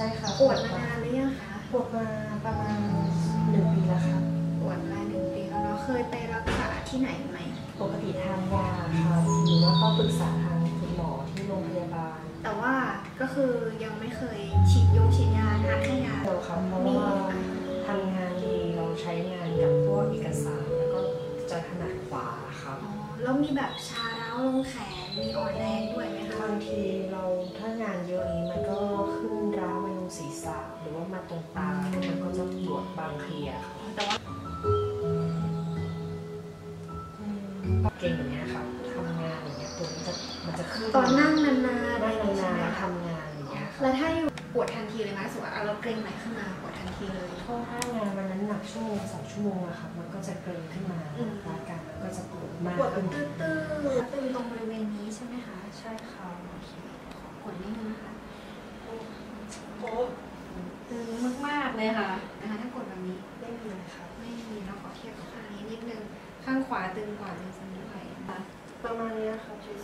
ช่ค่ะปวดมานานหรือยังคะปวดมาประมาณหนึ่งปีแล้วค่ะปวดมาหนึ่งปีแล้วเนาะเคยไปรักษาที่ไหนไหมปกติทานยาค่ะหรือว่าก็ปรึกษาทางคุณหมอที่โรงพยาบาล แต่ว่าก็คือยังไม่เคยฉีดยงฉีดยาทานแค่ยาเดียวค่ะเพราะว่าทำงานดีเราใช้งานกับพวกเอกสารแล้วก็จะถนัดขวาครับอ๋อแล้วมีแบบชาร้าวลงแขนมีอ่อนแรงด้วยไหมคะบางที ตอนนั่งนานๆนั่งอะไรอย่างเงี้ยนานใช่ไหมๆคะทำงานอย่างเงี้ยค่ะแล้วถ้าอยู่ปวดทันทีเลยไหมสมมติว่าเราเกรงไหนขึ้นมาปวดทันทีเลยเพราะถ้างานวันนั้นหนักชั่วโมงสองชั่วโมงอะค่ะมันก็จะเกร็งขึ้นมาอืมร่างกายมันก็จะปวดมากปวดแบขึ้บนตื้อๆตึงตรงบริเวณนี้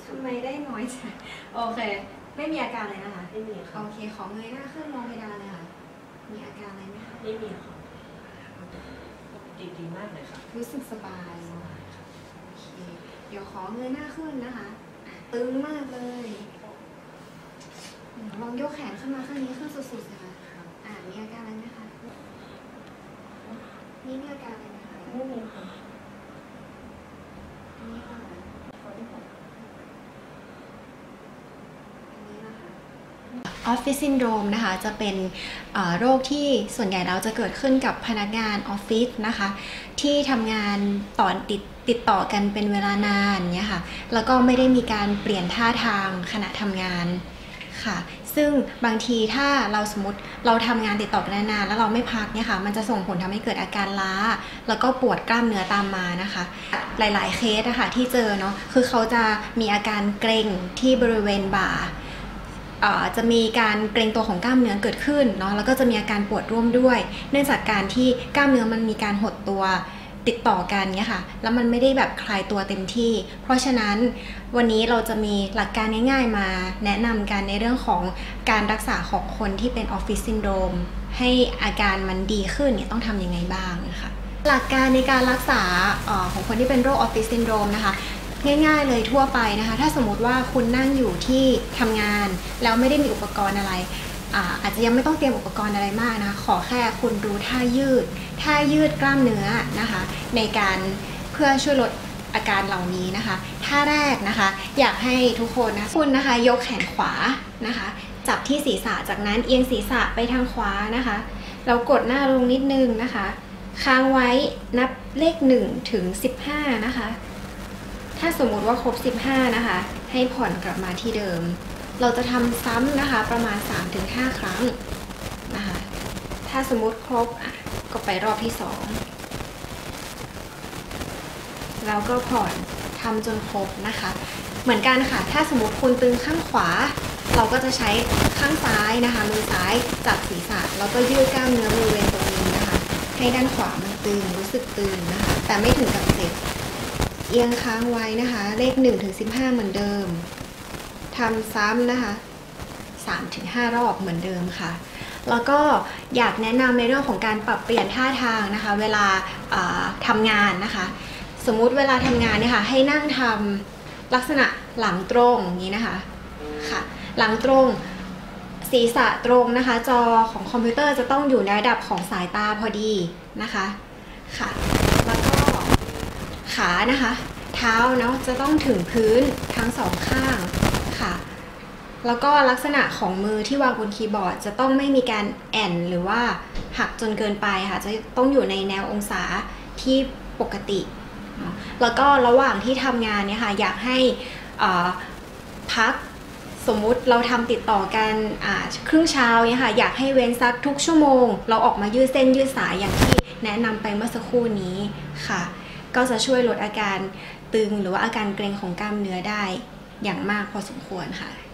ที่สุทำดไมได้น้อยจังโอเค ไม่มีอาการเลยนะคะ ไม่มีค่ะ โอเค ขอเงยหน้าขึ้นมองเพดานเลยค่ะ มีอาการอะไรไหมคะ ไม่มีค่ะดีดีมากเลยค่ะ รู้สึกสบายเนอะโอเค เดี๋ยวขอเงยหน้าขึ้นนะคะอะตึงมากเลยอืมลองยกแขนขึ้นมาข้างนี้ขึ้นสุดๆสิคะอ่ามีอาการอะไรไหมคะ นี่มีอาการอะไรไหมคะ ไม่มีค่ะ อันนี้ค่ะอันนี้นะคะ ออฟฟิศซินโดรมนะคะจะเป็นโรคที่ส่วนใหญ่แล้วจะเกิดขึ้นกับพนักงานออฟฟิศนะคะ ที่ทำงานต่อติดติดต่อกันเป็นเวลานานเนี่ยค่ะแล้วก็ไม่ได้มีการเปลี่ยนท่าทางขณะทำงานค่ะซึ่งบางทีถ้าเราสมมติเราทำงานติดต่อกันนานๆแล้วเราไม่พักเนี่ยค่ะมันจะส่งผลทำให้เกิดอาการล้า แล้วก็ปวดกล้ามเนื้อตามมานะคะ หลายๆเคสอะค่ะที่เจอเนาะคือเขาจะมีอาการเกร็งที่บริเวณบ่า จะมีการเกร็งตัวของกล้ามเนื้อเกิดขึ้นเนาะแล้วก็จะมีอาการปวดร่วมด้วย เนื่องจากการที่กล้ามเนื้อมันมีการหดตัวติดต่อกันเนี่ยค่ะ แล้วมันไม่ได้แบบคลายตัวเต็มที่ เพราะฉะนั้นวันนี้เราจะมีหลักการง่ายๆมาแนะนำกันในเรื่องของการรักษาของคนที่เป็นออฟฟิศซินโดรมให้อาการมันดีขึ้นเนี่ยต้องทำยังไงบ้างนะคะหลักการในการรักษาออของคนที่เป็นโรคออฟฟิศซินโดรมนะคะ ง่าย ๆ เลยทั่วไปนะคะ ถ้าสมมติว่าคุณนั่งอยู่ที่ทำงาน แล้วไม่ได้มีอุปกรณ์อะไรอาอาจจะยังไม่ต้องเตรียมอุปกรณ์อะไรมากนะคะขอแค่คุณรู้ท่ายืดท่ายืดกล้ามเนื้อนะคะ ในการเพื่อช่วยลดอาการเหล่านี้นะคะท่าแรกนะคะ อยากให้ทุกคนนะคุณนะคะ ยกแขนขวานะคะ จับที่ศีรษะจากนั้นเอียงศีรษะไปทางขวานะคะ เรากดหน้าลงนิดนึงนะคะ ค้างไว้นับเลข1ถึง15 นะคะ ถ้าสมมุติว่าครบ 15 นะคะ ให้ผ่อนกลับมาที่เดิม เราจะทำซ้ำนะคะประมาณ 3-5 ครั้งนะคะ ถ้าสมมุติครบอะก็ไปรอบที่ 2 แล้วก็ผ่อนทำจนครบนะคะ เหมือนกันค่ะ ถ้าสมมติคุณตึงข้างขวา เราก็จะใช้ข้างซ้ายนะคะ มือซ้ายจับศีรษะ แล้วก็ยืดกล้ามเนื้อบริเวณตรงนี้นะคะ ให้ด้านขวามันตึงรู้สึกตึงนะคะ แต่ไม่ถึงกับเจ็บ เอียงค้างไว้นะคะ เลข1ถึง15 เหมือนเดิมทำซ้ำนะคะ3ถึง5รอบเหมือนเดิมค่ะ แล้วก็อยากแนะนำในเรื่องของการปรับเปลี่ยนท่าทางนะคะ เวลาทำงานนะคะ สมมุติเวลาทำงานเนี่ยค่ะให้นั่งทำลักษณะหลังตรงอย่างนี้นะคะค่ะ หลังตรงศีรษะตรงนะคะ จอของคอมพิวเตอร์จะต้องอยู่ในระดับของสายตาพอดีนะคะค่ะ ขานะคะ เท้าเนาะจะต้องถึงพื้นทั้งสองข้างค่ะ แล้วก็ลักษณะของมือที่วางบนคีย์บอร์ด จะต้องไม่มีการแอนหรือว่าหักจนเกินไปค่ะ จะต้องอยู่ในแนวองศาที่ปกติ แล้วก็ระหว่างที่ทำงานเนี่ยค่ะ อยากให้พักสมมุติเราทำติดต่อกันครึ่งเช้าเนี่ยค่ะอยากให้เว้นสักทุกชั่วโมง เราออกมายืดเส้นยืดสายอย่างที่แนะนำไปเมื่อสักครู่นี้ค่ะ ก็จะช่วยลดอาการตึงหรือว่าอาการเกร็งของกล้ามเนื้อได้อย่างมากพอสมควรค่ะ